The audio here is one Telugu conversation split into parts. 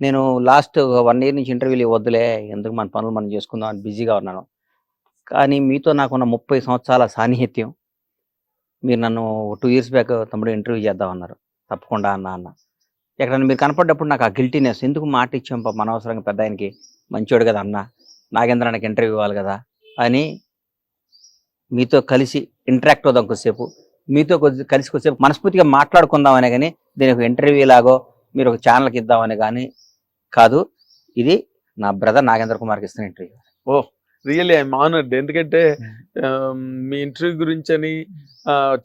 నేను లాస్ట్ వన్ ఇయర్ నుంచి ఇంటర్వ్యూలు ఇవ్వద్దులే ఎందుకు మన పనులు మనం చేసుకుందాం అని బిజీగా ఉన్నాను. కానీ మీతో నాకున్న ముప్పై సంవత్సరాల సాన్నిహిత్యం మీరు నన్ను టూ ఇయర్స్ బ్యాక్ తమ్ముడు ఇంటర్వ్యూ చేద్దాం అన్నారు తప్పకుండా అన్న అన్న. ఇక్కడ మీరు కనపడ్డప్పుడు నాకు ఆ గిల్టీనెస్ ఎందుకు మాట ఇచ్చాం పాప అనవసరంగా పెద్ద ఆయనకి? మంచోడు కదా అన్న. నాగేంద్రానికి ఇంటర్వ్యూ ఇవ్వాలి కదా అని మీతో కలిసి ఇంటరాక్ట్ అవుదాం కొద్దిసేపు. మీతో కొద్ది కలిసి కొద్దిసేపు మనస్ఫూర్తిగా మాట్లాడుకుందామనే కానీ దీని ఒక ఇంటర్వ్యూ లాగో మీరు ఒక ఛానల్కి ఇద్దామని కానీ కాదు ఇది నా బ్రదర్ నాగేంద్ర కుమార్కి ఇస్తున్న ఇంటర్వ్యూ రియల్లీ ఐఎమ్ ఆనర్డ్. ఎందుకంటే మీ ఇంటర్వ్యూ గురించి అని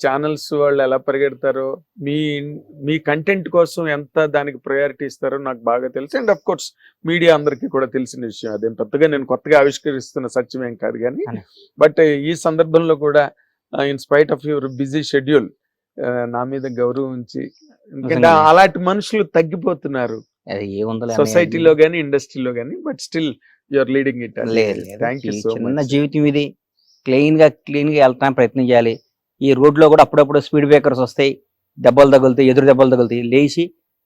ఛానల్స్ వాళ్ళు ఎలా పరిగెడతారో మీ మీ కంటెంట్ కోసం ఎంత దానికి ప్రయారిటీ ఇస్తారో నాకు బాగా తెలుసు. అండ్ అఫ్ కోర్స్ మీడియా అందరికీ కూడా తెలిసిన విషయం అదేం. పెద్దగా నేను కొత్తగా ఆవిష్కరిస్తున్న సత్యం ఏం కాదు కానీ. బట్ ఈ సందర్భంలో కూడా in spite of your busy schedule నా మీద గౌరవం ఉంచి ఎందుకంటే. అలాంటి మనుషులు తగ్గిపోతున్నారు. అది ఏముందో సొసైటీలో గానీ ఇండస్ట్రీలో గానీ but still your leading it లేదు చిన్న జీవితం ఇది. క్లీన్గా క్లీన్గా వెళ్తానికి ప్రయత్నం చేయాలి. ఈ రోడ్లో కూడా అప్పుడప్పుడు స్పీడ్ బ్రేకర్స్ వస్తాయి. దెబ్బలు తగులుతాయి ఎదురు దెబ్బలు తగులుతాయి. లేచి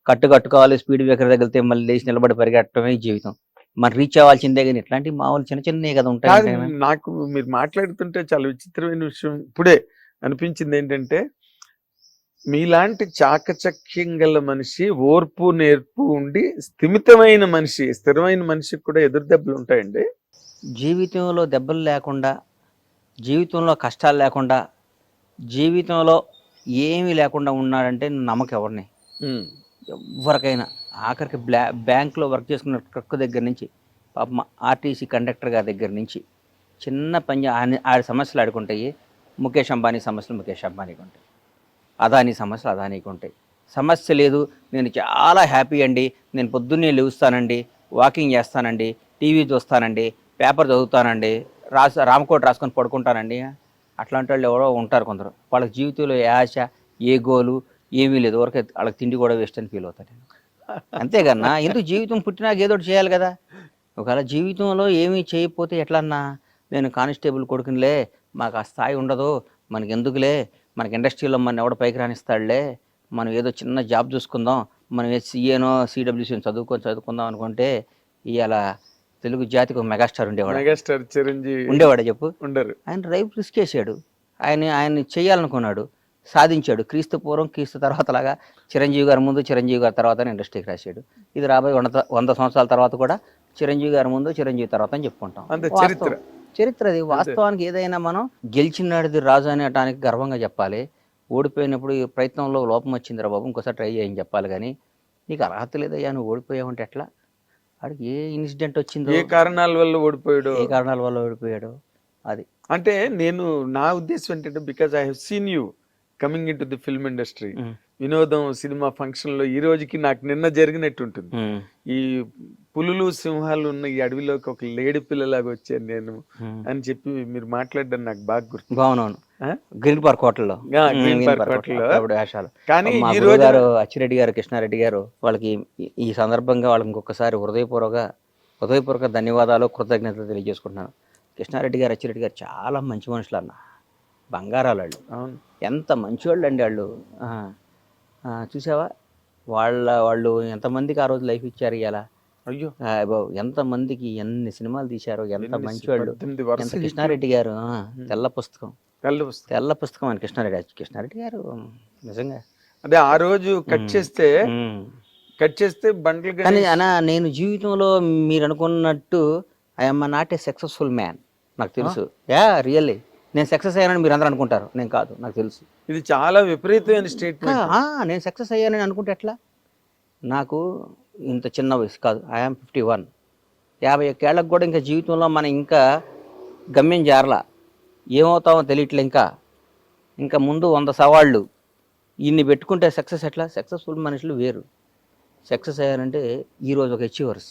కట్టు కట్టుకోవాలి స్పీడ్ బ్రేకర్ తగిలితే మళ్ళీ లేచి నిలబడి పరిగెట్టడమే జీవితం. మరి రీచ్ అవ్వాల్సిందే కానీ ఇట్లాంటి మామూలు చిన్న చిన్నవి కాదు ఉంటాయి నాకు మీరు మాట్లాడుతుంటే చాలా విచిత్రమైన విషయం ఇప్పుడే అనిపించింది ఏంటంటే మీలాంటి చాకచక్యం గల మనిషి ఓర్పు నేర్పు ఉండి స్థిమితమైన మనిషి స్థిరమైన మనిషికి కూడా ఎదురు దెబ్బలు ఉంటాయండి. జీవితంలో దెబ్బలు లేకుండా జీవితంలో కష్టాలు లేకుండా జీవితంలో ఏమీ లేకుండా ఉన్నాడంటే నమ్మకం ఎవరిని ఎవరికైనా ఆఖరికి బ్లా బ్యాంక్లో వర్క్ చేసుకున్న ట్రక్ దగ్గర నుంచి పాపం ఆర్టీసీ కండక్టర్ గారి దగ్గర నుంచి చిన్న పని ఆడి సమస్యలు ఆడుకుంటాయి ముఖేష్ అంబానీ సమస్యలు ముఖేష్ అంబానీకి ఉంటాయి. అదాని సమస్యలు అదానికి ఉంటాయి. సమస్య లేదు నేను చాలా హ్యాపీ అండి నేను పొద్దున్నే లేవుస్తానండి వాకింగ్ చేస్తానండి టీవీ చూస్తానండి పేపర్ చదువుతానండి రాసు రామకోట రాసుకొని పడుకుంటానండి. అట్లాంటి వాళ్ళు ఎవరో ఉంటారు కొందరు. వాళ్ళ జీవితంలో ఏ ఆశ ఏ గోలు ఏమీ లేదు. ఊరికే వాళ్ళకి తిండి కూడా వేస్ట్ అని ఫీల్ అవుతాను నేను. అంతేకన్నా ఎందుకు జీవితం పుట్టినాక ఏదో ఒకటి చేయాలి కదా. ఒకవేళ జీవితంలో ఏమీ చేయకపోతే ఎట్లన్నా? నేను కానిస్టేబుల్ కొడుకునిలే మాకు ఆ స్థాయి ఉండదు మనకి ఎందుకులే మనకి ఇండస్ట్రీలో మన ఎవడ పైకి రానిస్తాడులే మనం ఏదో చిన్న జాబ్ చూసుకుందాం మనం ఏ సీఏనో సిడబ్ల్యూసీని చదువుకొని చదువుకుందాం అనుకుంటే ఇవాళ తెలుగు జాతికి ఒక మెగాస్టార్ ఉండేవాడు. మెగాస్టార్ చిరంజీవి ఉండేవాడు చెప్పు. ఉండరు. ఆయన రైపు రిస్క్ చేశాడు. ఆయన ఆయన చేయాలనుకున్నాడు. సాధించాడు. క్రీస్తు పూర్వం క్రీస్తు తర్వాత లాగా చిరంజీవి గారి ముందు చిరంజీవి గారి తర్వాత ఇండస్ట్రీకి రాశాడు. ఇది రాబోయే వంద వంద సంవత్సరాల తర్వాత కూడా చిరంజీవి గారి ముందు చిరంజీవి తర్వాత అని చెప్పుకుంటాం. అంతే. చరిత్ర. చరిత్ర అది. వాస్తవానికి ఏదైనా మనం గెలిచినాడిది రాజు అనేటానికి గర్వంగా చెప్పాలి. ఓడిపోయినప్పుడు ఈ ప్రయత్నంలో లోపం వచ్చిందిరా బాబు ఇంకోసారి ట్రై చేయని చెప్పాలి కానీ నీకు అర్హత లేదయ్యా నువ్వు ఓడిపోయావంటే ఎట్లా? వాడికి ఏ ఇన్సిడెంట్ వచ్చిందో? ఏ కారణాల వల్ల ఓడిపోయాడు? ఏ కారణాల వల్ల ఓడిపోయాడు? అది. అంటే నేను నా ఉద్దేశం ఏంటంటే because I have seen you coming in to the film industry. వినోదం సినిమా ఫంక్షన్లో ఈ రోజుకి నాకు నిన్న జరిగినట్టు ఉంటుంది ఈ పులులు సింహాలు ఉన్న ఈ అడవిలోకి ఒక లేడి పిల్లలాగా వచ్చాను నేను. అని చెప్పి మీరు మాట్లాడడం నాకు బాగా గుర్తు. అవునవును ఆ? గ్రీన్ పార్క్ హోటల్లో. గ్రీన్ పార్క్ హోటల్లో. కానీ ఈ రోజు గారు అచ్చిరెడ్డి గారు కృష్ణారెడ్డి గారు వాళ్ళకి ఈ- ఈ సందర్భంగా వాళ్ళకి ఇంకొకసారి హృదయపూర్వక హృదయపూర్వక ధన్యవాదాలు కృతజ్ఞతలు తెలియజేసుకుంటున్నాను. కృష్ణారెడ్డి గారు అచ్చిరెడ్డి గారు చాలా మంచి మనుషులు అన్న. బంగారాలు వాళ్ళు అవును. ఎంత మంచివాళ్ళు అండి వాళ్ళు చూసావా? వాళ్ళ వాళ్ళు ఎంతమందికి ఆ రోజు లైఫ్ ఇచ్చారు ఇలా అయ్యో. ఎంతమందికి ఎన్ని సినిమాలు తీశారు ఎంత మంచివాళ్ళు. ఎంత కృష్ణారెడ్డి గారు తెల్ల పుస్తకం. కళ్ళు వస్తాయి. తెల్ల పుస్తకం అని కృష్ణారెడ్డి కృష్ణారెడ్డి గారు నిజంగా. అదే ఆ రోజు కట్. చేస్తే. కట్ చేస్తే బండ్లు కానీ అనా నేను జీవితంలో మీరు అనుకున్నట్టు I'm not a successful man నాకు తెలుసు. Yeah really. నేను సక్సెస్ అయ్యానని మీరు అందరూ అనుకుంటారు. నేను కాదు నాకు తెలుసు. ఇది చాలా విపరీతమైన స్టేట్మెంట్ నేను సక్సెస్ అయ్యానని అనుకుంటే ఎట్లా? నాకు ఇంత చిన్న వయసు కాదు ఐఎమ్ ఫిఫ్టీ వన్ యాభై ఒక్కేళ్ళకి కూడా ఇంకా జీవితంలో మనం ఇంకా గమ్యం చేరలా ఏమవుతామో తెలియట్లే ఇంకా. ఇంకా ముందు వంద సవాళ్ళు. ఇన్ని పెట్టుకుంటే సక్సెస్ ఎట్లా? సక్సెస్ఫుల్ మనుషులు వేరు. సక్సెస్ అయ్యారంటే ఈరోజు ఒక అచీవర్స్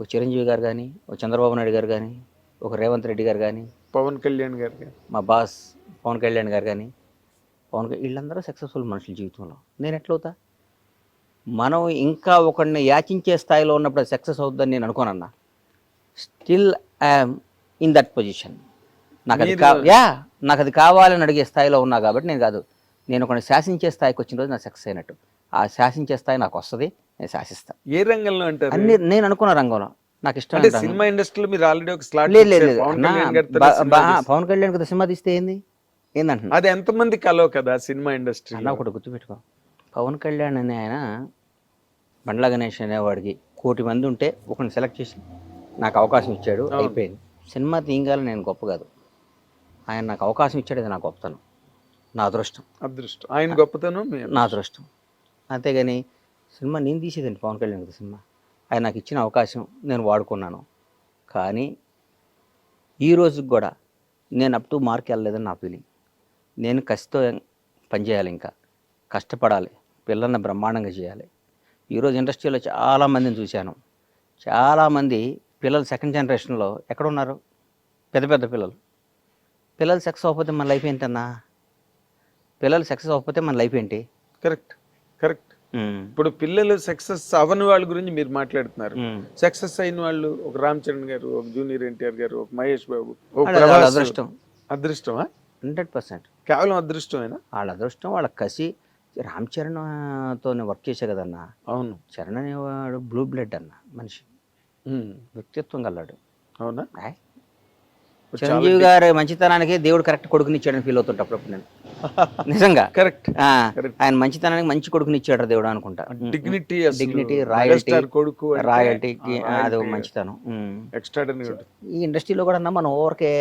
ఒక చిరంజీవి గారు కానీ ఒక చంద్రబాబు నాయుడు గారు కానీ ఒక రేవంత్ రెడ్డి గారు కానీ పవన్ కళ్యాణ్ గారికి మా బాస్ పవన్ కళ్యాణ్ గారు కానీ పవన్ కళ్యాణ్ వీళ్ళందరూ సక్సెస్ఫుల్ మనుషులు జీవితంలో. నేను ఎట్లవుతా? మనం ఇంకా ఒకడిని యాచించే స్థాయిలో ఉన్నప్పుడు సక్సెస్ అవుతుందని నేను అనుకోనన్నా. Still I'm in that position నాకు అది కా యా నాకు అది కావాలని అడిగే స్థాయిలో ఉన్నా కాబట్టి నేను కాదు. నేను ఒకరిని శాసించే స్థాయికి వచ్చిన రోజు నాకు సక్సెస్ అయినట్టు. ఆ శాసించే స్థాయి నాకు వస్తుంది నేను శాసిస్తా. ఏ రంగంలో అంటారు? అన్ని నేను అనుకున్న రంగంలో. నాకు ఇష్టం అంటే సినిమా ఇండస్ట్రీలో మీరు ఆల్రెడీ ఒక స్లాట్ లేదు లేదు. పవన్ కళ్యాణ్ కదా సినిమా తీస్తే ఏంది? ఏందంటున్నా? అది ఎంతమంది కలవ కదా సినిమా ఇండస్ట్రీ అన్న ఒకటి గుర్తుపెట్టుకో. పవన్ కళ్యాణ్ అనే ఆయన బండ్ల గణేష్ అనేవాడికి కోటి మంది ఉంటే ఒకరిని సెలెక్ట్ చేసి నాకు అవకాశం ఇచ్చాడు. అయిపోయింది. సినిమా తీయగాలని నేను గొప్ప కాదు. ఆయన నాకు అవకాశం ఇచ్చాడు అది నా గొప్పతనం. నా అదృష్టం. అదృష్టం. ఆయన గొప్పతనం నా అదృష్టం. అంతేగాని సినిమా నేను తీసేదండి పవన్ కళ్యాణ్ సినిమా? ఆయన నాకు ఇచ్చిన అవకాశం నేను వాడుకున్నాను. కానీ ఈ రోజుకి కూడా నేను అప్ టు మార్క్ వెళ్ళలేదని నా ఫీలింగ్ నేను కసితో పనిచేయాలి ఇంకా. కష్టపడాలి. పిల్లల్ని బ్రహ్మాండంగా చేయాలి. ఈరోజు ఇండస్ట్రీలో చాలామందిని చూశాను. చాలామంది పిల్లలు సెకండ్ జనరేషన్లో ఎక్కడ ఉన్నారు? పెద్ద పెద్ద పిల్లలు. పిల్లలు సక్సెస్ అవ్వకపోతే మన లైఫ్ ఏంటన్నా? పిల్లలు సక్సెస్ అవ్వకపోతే మన లైఫ్ ఏంటి? కరెక్ట్ కరెక్ట్ ఇప్పుడు పిల్లలు సక్సెస్ అవని వాళ్ళ గురించి మీరు మాట్లాడుతున్నారు. సక్సెస్ అయిన వాళ్ళు ఒక రామ్ చరణ్ గారు ఒక జూనియర్ ఎన్టీఆర్ గారు ఒక మహేష్ బాబు అదృష్టం. అదృష్టమా? Hundred percent. కేవలం అదృష్టమేనా? వాళ్ళ అదృష్టం వాళ్ళ కసి. రామ్ చరణ్తో వర్క్ చేసే కదన్న? అవును. చరణ్ అనేవాడు బ్లూ బ్లడ్ అన్న మనిషి. ఉమ్. వ్యక్తిత్వం గల్లాడు అవునా? చిరంజీవి గారి మంచితనానికి దేవుడు కరెక్ట్ కొడుకుని ఇచ్చాడని ఫీల్ అవుతుంటా అప్పుడప్పుడు నేను. నిజంగా. కరెక్ట్. ఆయన మంచితనానికి మంచి కొడుకుని ఇచ్చాడు దేవుడు అనుకుంటా. డిగ్నిటీ Dignity, royalty, కొడుకు రాయల్టీకి అది మంచితనం. ఈ ఇండస్ట్రీలో కూడా మనం ఊరికే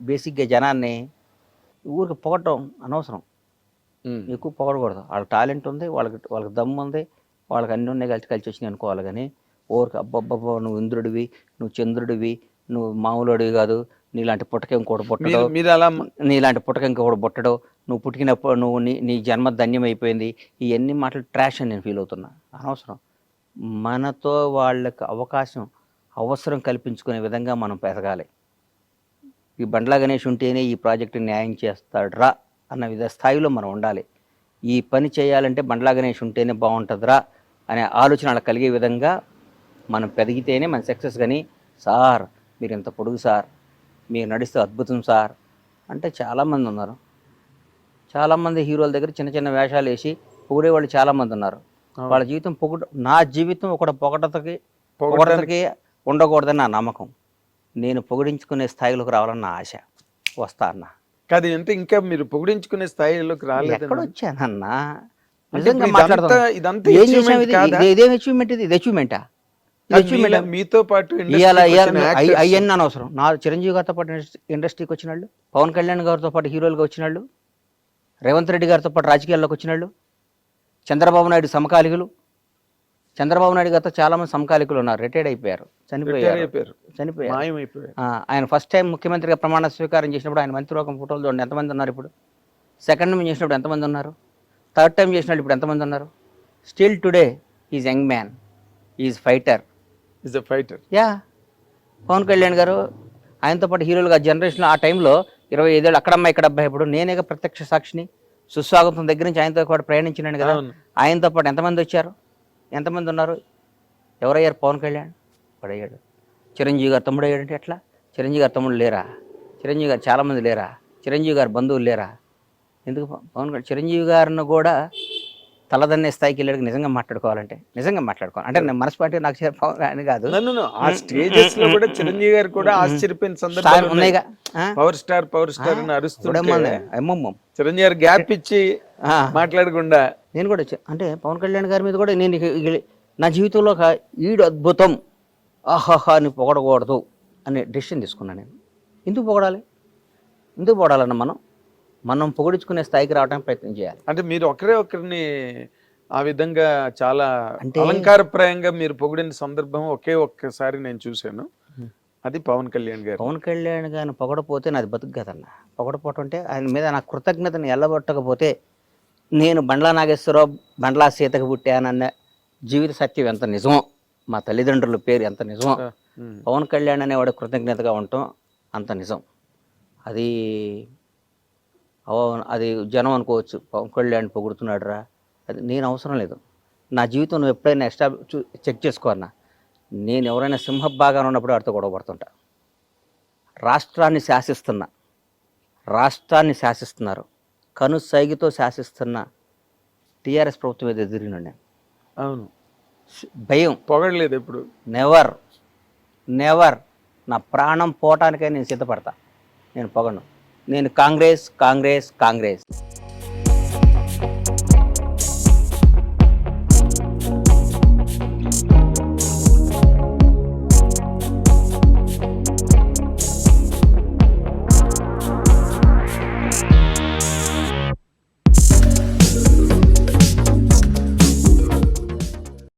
బేసిక్గా జనాన్ని ఊరికి పొగటం అనవసరం. ఎక్కువ పొగడకూడదు. వాళ్ళ టాలెంట్ ఉంది వాళ్ళకి వాళ్ళకి దమ్ము ఉంది వాళ్ళకి అన్ని ఉన్నాయి కలిసి కలిసి వచ్చినాయి అనుకోవాలి కానీ ఊరికి అబ్బబ్బబ్బ నువ్వు ఇంద్రుడివి నువ్వు చంద్రుడివి నువ్వు మామూలుడివి కాదు నీలాంటి పుట్టక ఇంకోటి పుట్టడు. నీలాంటి పుట్టక ఇంకొకటి పుట్టడు. నువ్వు పుట్టినప్పుడు నువ్వు నీ నీ జన్మ ధన్యమైపోయింది. ఇవన్నీ మాటలు ట్రాష్ అని నేను ఫీల్ అవుతున్నా. అనవసరం. మనతో వాళ్ళకి అవకాశం అవసరం కల్పించుకునే విధంగా మనం పెరగాలి. ఈ బండ్ల గణేష్ ఉంటేనే ఈ ప్రాజెక్టు న్యాయం చేస్తాడ్రా అన్న విధ స్థాయిలో మనం ఉండాలి. ఈ పని చేయాలంటే బండ్ల గణేష్ ఉంటేనే బాగుంటుందిరా అనే ఆలోచన అలా కలిగే విధంగా మనం పెరిగితేనే మన సక్సెస్ కానీ సార్ మీరు ఇంత పొడుగు సార్ మీరు నడిస్తే అద్భుతం సార్ అంటే చాలామంది ఉన్నారు. చాలామంది హీరోల దగ్గర చిన్న చిన్న వేషాలు వేసి పొగిడే వాళ్ళు చాలామంది ఉన్నారు. వాళ్ళ జీవితం పొగట నా జీవితం ఒక పొగటతకి పొగటతకి ఉండకూడదని నా నమ్మకం. నేను పొగిడించుకునే స్థాయిలోకి రావాలని నా ఆశ. వస్తా అన్న. కాదు అంటే ఇంకా మీరు పొగిడించుకునే స్థాయిలోకి రాలేదు ఎక్కడ వచ్చానన్నా? నిజంగా ఇది? ఇది- ఇదేం అచీవ్మెంట్ అచీవ్మెంటా మీతో పాటు అవన్నీ అనవసరం. నా చిరంజీవి గారితో పాటు ఇండస్ట్రీ- ఇండస్ట్రీకి వచ్చిన వాళ్ళు పవన్ కళ్యాణ్ గారితో పాటు హీరోలుగా వచ్చిన వాళ్ళు రేవంత్ రెడ్డి గారితో పాటు రాజకీయాల్లోకి వచ్చిన వాళ్ళు చంద్రబాబు నాయుడు సమకాలికులు చంద్రబాబు నాయుడు గారితో చాలా మంది సమకాలికులు ఉన్నారు రిటైర్డ్ అయిపోయారు చనిపోయారు. చనిపోయారు. ఆయన ఫస్ట్ టైం ముఖ్యమంత్రిగా ప్రమాణ స్వీకారం చేసినప్పుడు ఆయన మంత్రిలోకం ఫోటోలు చూడండి ఎంతమంది ఉన్నారు ఇప్పుడు? సెకండ్ టైం చేసినప్పుడు ఎంతమంది ఉన్నారు? థర్డ్ టైం చేసినప్పుడు ఇప్పుడు ఎంతమంది ఉన్నారు? Still today is young man is fighter is a fighter yeah Pawan Kalyan garu ఆయనతో పాటు హీరోలుగా జనరేషన్లో ఆ టైంలో ఇరవై ఐదేళ్ళు అక్కడమ్మ ఇక్కడ అబ్బాయి ఇప్పుడు. నేనే ప్రత్యక్ష సాక్షిని సుస్వాగతం దగ్గర నుంచి ఆయనతో పాటు ప్రయాణించినాను కదా. ఆయనతో పాటు ఎంతమంది వచ్చారు? ఎంతమంది ఉన్నారు? ఎవరయ్యారు? పవన్ కళ్యాణ్ పడయ్యాడు. చిరంజీవి గారు తమ్ముడు అయ్యాడంటే ఎట్లా? చిరంజీవి గారు తమ్ముడు లేరా? చిరంజీవి గారు చాలామంది లేరా? చిరంజీవి గారు బంధువులు లేరా? ఎందుకు పవన్ కళ్యాణ్ చిరంజీవి గారిని కూడా తలదన్నే స్థాయికి వెళ్ళాడు నిజంగా మాట్లాడుకోవాలంటే నిజంగా మాట్లాడుకోవాలి. అంటే నేను మనస్పాటి నాకు కళ్యాణ్ కాదు. ఆ స్టేజెస్లో కూడా చిరంజీవి గారు కూడా ఆశ్చర్యపోయిన సందర్భాలు ఉన్నాయిగా? పవర్ స్టార్ పవర్ స్టార్ అని. చిరంజీవి గారు గ్యాప్ ఇచ్చి మాట్లాడకుండా. నేను కూడా అంటే పవన్ కళ్యాణ్ గారి మీద కూడా నేను నా జీవితంలో ఒక ఈడు అద్భుతం. ఆహాహా అని పొగడకూడదు అనే డెసిషన్ తీసుకున్నాను నేను. ఎందుకు పొగడాలి? ఎందుకు పొగడాలన్న మనం? మనం పొగిడించుకునే స్థాయికి రావడానికి ప్రయత్నం చేయాలి. అంటే మీరు ఒకరే ఒకరిని ఆ విధంగా చాలా అలంకారప్రాయంగా మీరు పొగిడిన సందర్భం ఒకే ఒక్కసారి నేను చూశాను. అది పవన్ కళ్యాణ్ గారు. పవన్ కళ్యాణ్ గారిని పొగడపోతే నాది బతుకు కదన్న పొగడపోవటం అంటే ఆయన మీద నా కృతజ్ఞతను ఎల్లబట్టకపోతే నేను బండ్లా నాగేశ్వరరావు బండ్లా సీతకు పుట్టానన్న జీవిత సత్యం ఎంత నిజమో మా తల్లిదండ్రుల పేరు ఎంత నిజమో. పవన్ కళ్యాణ్ అనేవాడు కృతజ్ఞతగా ఉండటం అంత నిజం. అది అది జనం అనుకోవచ్చు పవన్ కళ్యాణ్ పొగుడుతున్నాడు రా అది నేను అవసరం లేదు. నా జీవితం నువ్వు ఎప్పుడైనా ఎక్స్ట్రా చెక్ చేసుకో అన్న. నేను ఎవరైనా సింహభాగాన్ని ఉన్నప్పుడు వాడితో గొడవ పడుతుంటా. రాష్ట్రాన్ని శాసిస్తున్నా రాష్ట్రాన్ని శాసిస్తున్నారు కను సైగితో శాసిస్తున్న టీఆర్ఎస్ ప్రభుత్వం మీద ఎదిరిన నేను అవును. భయం. పొగడలేదు ఎప్పుడు? నెవర్ నెవర్ నా ప్రాణం పోవటానికే నేను సిద్ధపడతా. నేను పొగను నేను కాంగ్రెస్ కాంగ్రెస్ కాంగ్రెస్.